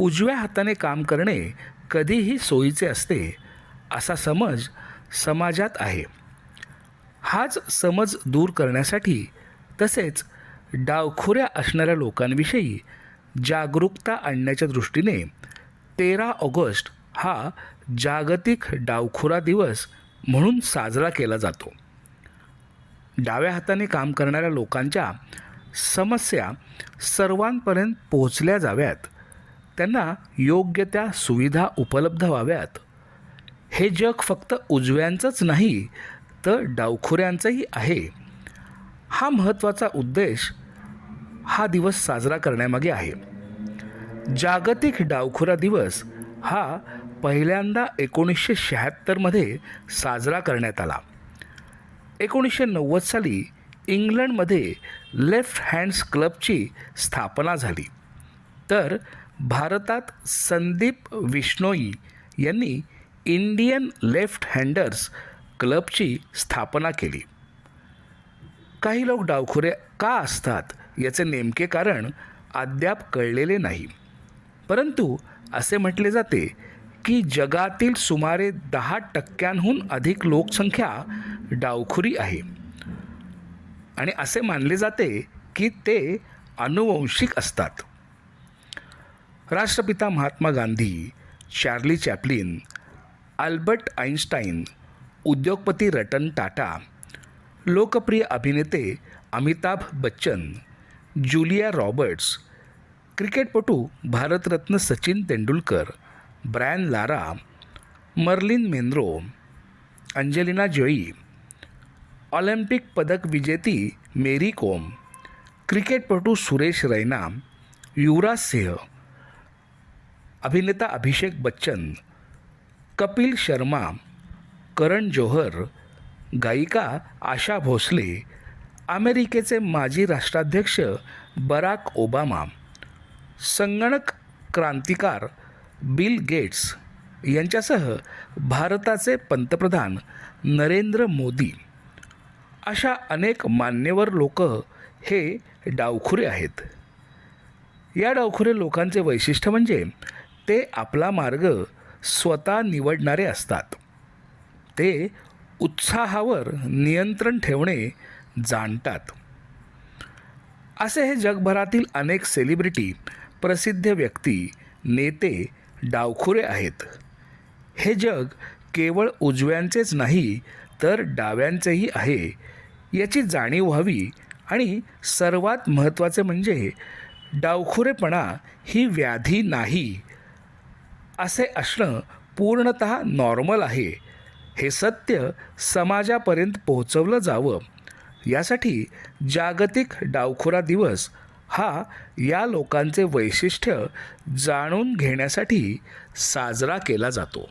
उजव्या हाताने काम करणे कधीही सोयीचे असते असा समज समाजात आहे. हाच समज दूर करण्यासाठी तसेच डावखुऱ्या असणाऱ्या लोकांविषयी जागरूकता आणण्याच्या दृष्टीने तेरा ऑगस्ट हा जागतिक डावखुरा दिवस म्हणून साजरा केला जातो. डाव्या हाताने काम करणाऱ्या लोकांच्या समस्या सर्वांपर्यंत पोहोचल्या जाव्यात त्यांना योग्य त्या सुविधा उपलब्ध व्हाव्यात. हे जग फक्त उजव्यांचंच नाही तर डावखुऱ्यांचंही आहे. हा महत्त्वाचा उद्देश हा दिवस साजरा करण्यामागे आहे. जागतिक डावखुरा दिवस हा पहिल्यांदा एकोणीसशे शहात्तरमध्ये साजरा करण्यात आला. एकोणीसशे नव्वद साली इंग्लंडमध्ये लेफ्ट हँड्स क्लबची स्थापना झाली. तर भारतात संदीप विष्णोई यांनी इंडियन लेफ्ट हँडर्स क्लबची स्थापना केली. काही लोक डावखुरे का असतात याचे नेमके कारण अद्याप कळलेले नाही. परंतु असे म्हटले जाते की जगातील सुमारे दहा टक्क्यांहून अधिक लोकसंख्या डावखुरी आहे. आणि असे मानले जाते की ते अनुवंशिक असतात. राष्ट्रपिता Mahatma Gandhi Charlie Chaplin Albert Einstein उद्योगपती रतन टाटा लोकप्रिय अभिनेते अमिताभ बच्चन जुलिया रॉबर्ट्स क्रिकेटपटू Bharat Ratna Sachin Tendulkar Brian Lara Marilyn Monroe Angelina Jolie Olympic पदक विजेती मेरी कोम क्रिकेटपटू सुरेश रैना युवराज सिंह अभिनेता अभिषेक बच्चन कपिल शर्मा करण जोहर गायिका आशा भोसले अमेरिकेचे माजी राष्ट्राध्यक्ष बराक ओबामा संगणक क्रांतिकार बिल गेट्स यांच्यासह भारताचे पंतप्रधान नरेंद्र मोदी. अशा अनेक मान्यवर लोक हे डावखुरे आहेत. या डावखुरे लोकांचे वैशिष्ट्य म्हणजे ते आपला मार्ग स्वतः निवडणारे असतात. ते उत्साहावर नियंत्रण ठेवणे जाणतात. असे हे जगभरातील अनेक सेलिब्रिटी प्रसिद्ध व्यक्ती नेते डावखुरे आहेत. हे जग केवळ उजव्यांचेच नाही तर डाव्यांचेही आहे याची जाणीव व्हावी आणि सर्वात महत्त्वाचे म्हणजे डावखुरेपणा ही व्याधी नाही. असे असणं पूर्णत नॉर्मल आहे. हे सत्य समाजापर्यंत पोहोचवलं जावं. यासाठी जागतिक डावखुरा दिवस हा या लोकांचे वैशिष्ट्य जाणून घेण्यासाठी साजरा केला जातो.